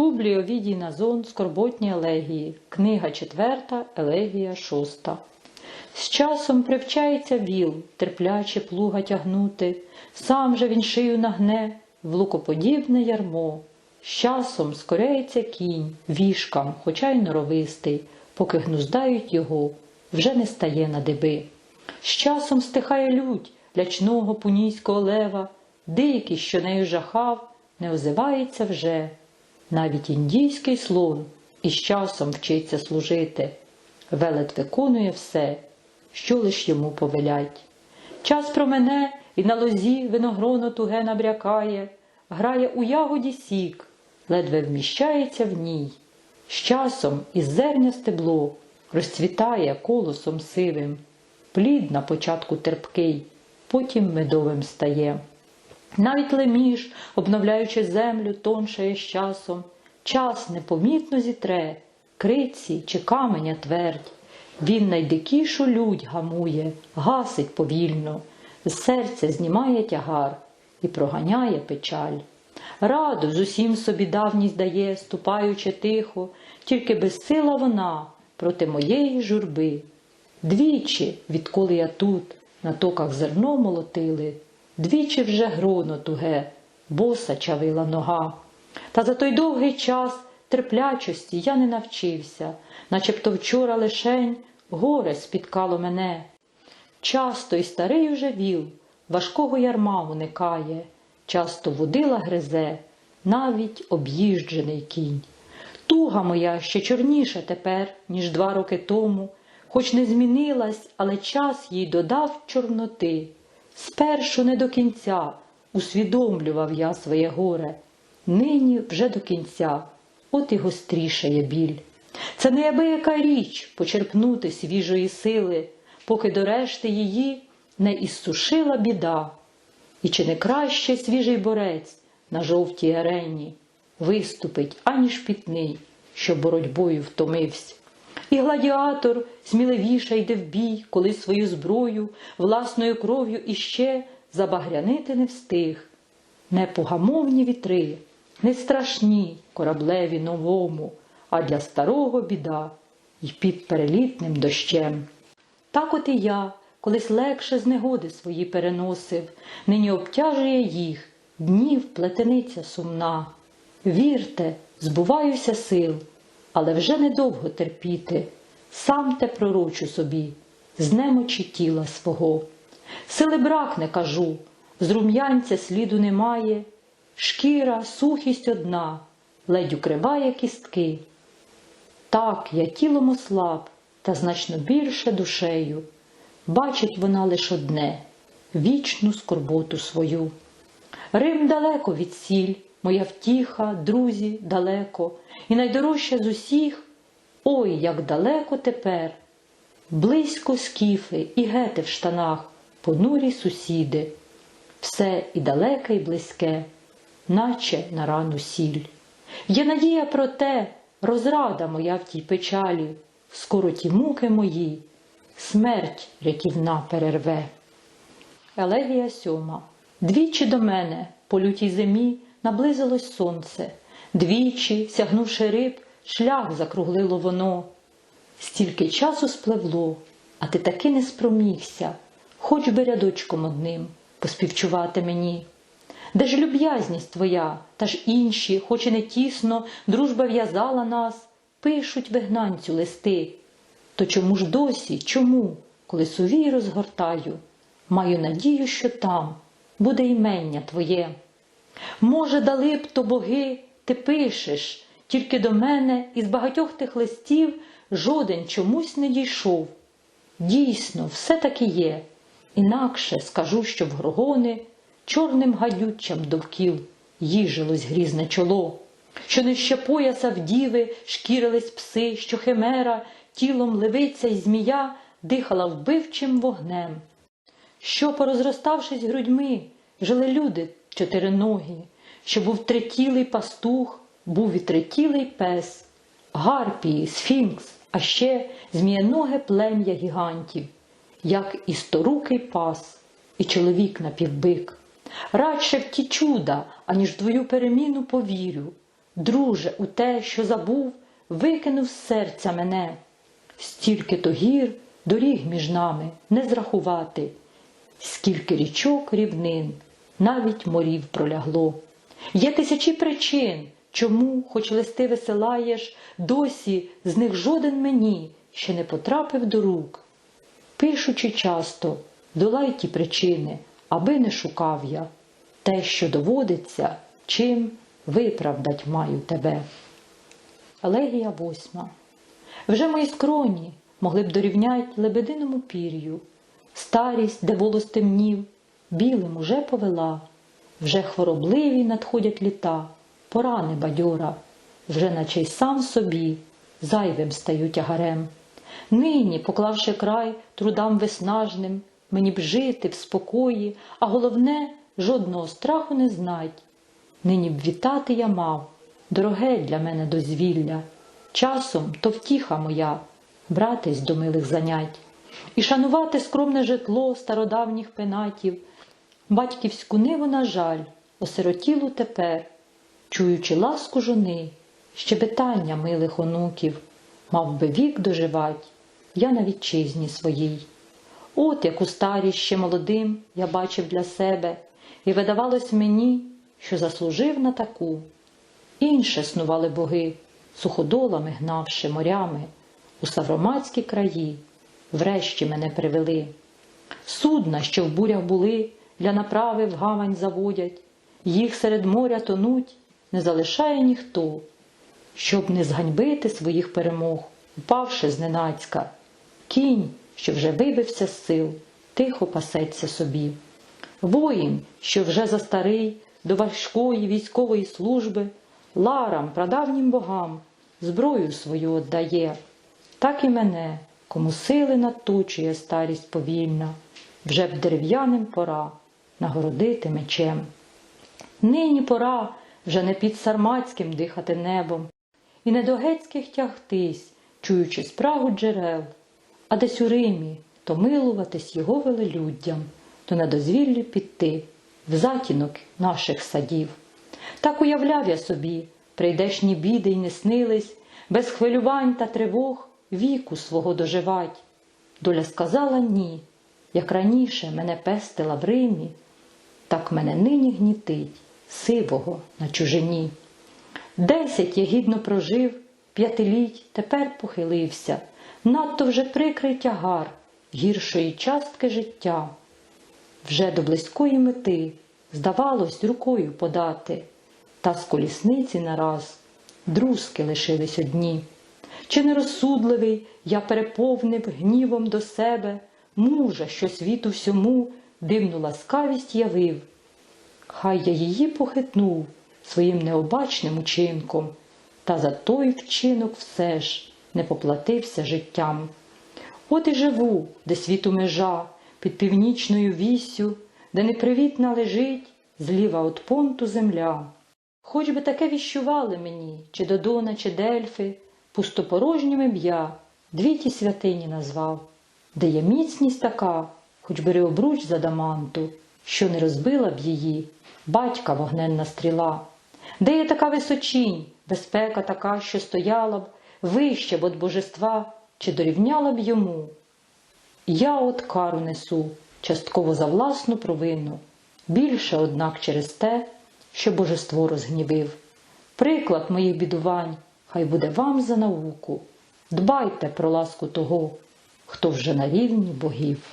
Публій Овідій Назон Скорботні елегії, книга 4, елегія 6. З часом привчається віл, терпляче плуга тягнути, сам же він шию нагне в лукоподібне ярмо. З часом скоряється кінь вішкам, хоча й норовистий, поки гнуздають його, вже не стає на диби. З часом стихає лють лячного пунійського лева, дикий, що нею жахав, не озивається вже. Навіть індійський слон із часом вчиться служити, велет виконує все, що лиш йому повелять. Час промене і на лозі виногроно туге набрякає, грає у ягоді сік, ледве вміщається в ній. З часом із зерня стебло розцвітає колосом сивим, плід на початку терпкий, потім медовим стає. Навіть леміш, обновляючи землю, тоншає з часом, час непомітно зітре, криці чи каменя твердь. Він найдикішу лють гамує, гасить повільно, з серця знімає тягар і проганяє печаль. Раду з усім собі давність дає, ступаючи тихо, тільки безсила вона проти моєї журби. Двічі, відколи я тут, на токах зерно молотили, двічі вже гроно туге, боса чавила нога. Та за той довгий час терплячості я не навчився, начебто вчора лишень горе спіткало мене. Часто й старий уже віл, важкого ярма уникає, часто водила гризе, навіть об'їжджений кінь. Туга моя ще чорніша тепер, ніж два роки тому, хоч не змінилась, але час їй додав чорноти. Спершу не до кінця усвідомлював я своє горе, нині вже до кінця, от і гострішає біль. Це неабияка річ почерпнути свіжої сили, поки до решти її не іссушила біда. І чи не краще свіжий борець на жовтій арені виступить аніж пітний, що боротьбою втомився. І гладіатор сміливіше йде в бій, коли свою зброю власною кров'ю іще забагрянити не встиг. Не погамовні вітри, не страшні кораблеві новому, а для старого біда й під перелітним дощем. Так от і я колись легше з негоди свої переносив, нині обтяжує їх, днів плетениця сумна. Вірте, збуваюся сил, але вже недовго терпіти, сам те пророчу собі, з немочі тіла свого. Сили бракне, кажу, з рум'янця сліду немає, шкіра, сухість одна, ледь укриває кістки. Так, я тілом ослаб, та значно більше душею. Бачить вона лиш одне вічну скорботу свою. Рим далеко від сіль, моя втіха, друзі, далеко, і найдорожча з усіх, ой, як далеко тепер. Близько скіфи і гети в штанах, понурі сусіди, все і далеке, і близьке, наче на рану сіль. Є надія про те, розрада моя в тій печалі, скоро ті муки мої, смерть рятівна перерве. Елегія сьома. Двічі до мене, по лютій зимі, наблизилось сонце, двічі, сягнувши риб, шлях закруглило воно. Стільки часу спливло, а ти таки не спромігся, хоч би рядочком одним поспівчувати мені. Де ж люб'язність твоя, та ж інші, хоч і не тісно, дружба в'язала нас, пишуть вигнанцю листи. То чому ж досі, чому, коли сувій розгортаю, маю надію, що там буде імення твоє. Може, дали б то боги, ти пишеш, тільки до мене із багатьох тих листів жоден чомусь не дійшов. Дійсно, все таки є. Інакше скажу, що в грогони чорним гадючам довкіл їжилось грізне чоло, що нижче пояса в діви шкірились пси, що химера тілом левиця й змія дихала вбивчим вогнем. Що, порозроставшись грудьми, жили люди чотириногі, що був третілий пастух, був і третілий пес, гарпії, сфінкс, а ще зміяноге плем'я гігантів, як і сторукий пас, і чоловік напівбик. Радше в ті чуда, аніж в твою переміну повірю. друже, у те, що забув, викинув з серця мене. Стільки то гір, доріг між нами не зрахувати, скільки річок рівнин, навіть морів пролягло. Є тисячі причин, чому, хоч листи висилаєш, досі з них жоден мені ще не потрапив до рук. Пишучи часто, долай ті причини, аби не шукав я те, що доводиться, чим виправдать маю тебе. Елегія восьма. Вже мої скроні могли б дорівнять лебединому пір'ю, старість, де волос темнів, білим уже повела, вже хворобливі надходять літа, порани бадьора, вже наче й сам собі зайвим стаю тягарем. Нині, поклавши край трудам виснажним, мені б жити в спокої, а головне, жодного страху не знать. Нині б вітати я мав, дороге для мене дозвілля, часом то втіха моя, братись до милих занять, і шанувати скромне житло стародавніх пенатів, батьківську ниву, на жаль, осиротілу тепер, чуючи ласку жони, щебетання милих онуків, мав би вік доживать, я на вітчизні своїй. От яку старість ще молодим я бачив для себе, і видавалось мені, що заслужив на таку. Інше снували боги, суходолами гнавши морями, у савроматські краї, врешті мене привели. Судна, що в бурях були, для направи в гавань заводять, їх серед моря тонуть, не залишає ніхто, щоб не зганьбити своїх перемог, упавши зненацька. Кінь, що вже вибився з сил, тихо пасеться собі. Воїн, що вже застарий до важкої військової служби, ларам, прадавнім богам, зброю свою отдає, так і мене, кому сили надточує старість повільна, вже б дерев'яним пора нагородити мечем. Нині пора вже не під сарматським дихати небом, і не до гецьких тягтись, чуючи спрагу джерел, а десь у Римі то милуватись його велелюддям, то на дозвіллі піти в затінок наших садів. Так уявляв я собі, прийдешні біди й не снились, без хвилювань та тривог віку свого доживать. Доля сказала ні, як раніше мене пестила в Римі, так мене нині гнітить сивого на чужині. Десять я гідно прожив, п'ятиліть тепер похилився, надто вже прикрий тягар гіршої частки життя. Вже до близької мети здавалось рукою подати, та з колісниці нараз друзки лишились одні. Чи нерозсудливий я переповнив гнівом до себе мужа, що світу всьому дивну ласкавість явив. Хай я її похитнув своїм необачним учинком, та за той вчинок все ж не поплатився життям. От і живу, де світу межа, під північною віссю, де непривітна лежить зліва от понту земля. Хоч би таке віщували мені, чи Додона, чи Дельфи, пустопорожніми б я дві ті святині назвав, де є міцність така, хоч бери обруч з адаманту, що не розбила б її, батька вогненна стріла, де є така височінь, безпека така, що стояла б вище б от божества, чи дорівняла б йому. Я от кару несу, частково за власну провину, більше, однак, через те, що божество розгнівив. Приклад моїх бідувань хай буде вам за науку. Дбайте про ласку того, хто вже на рівні богів.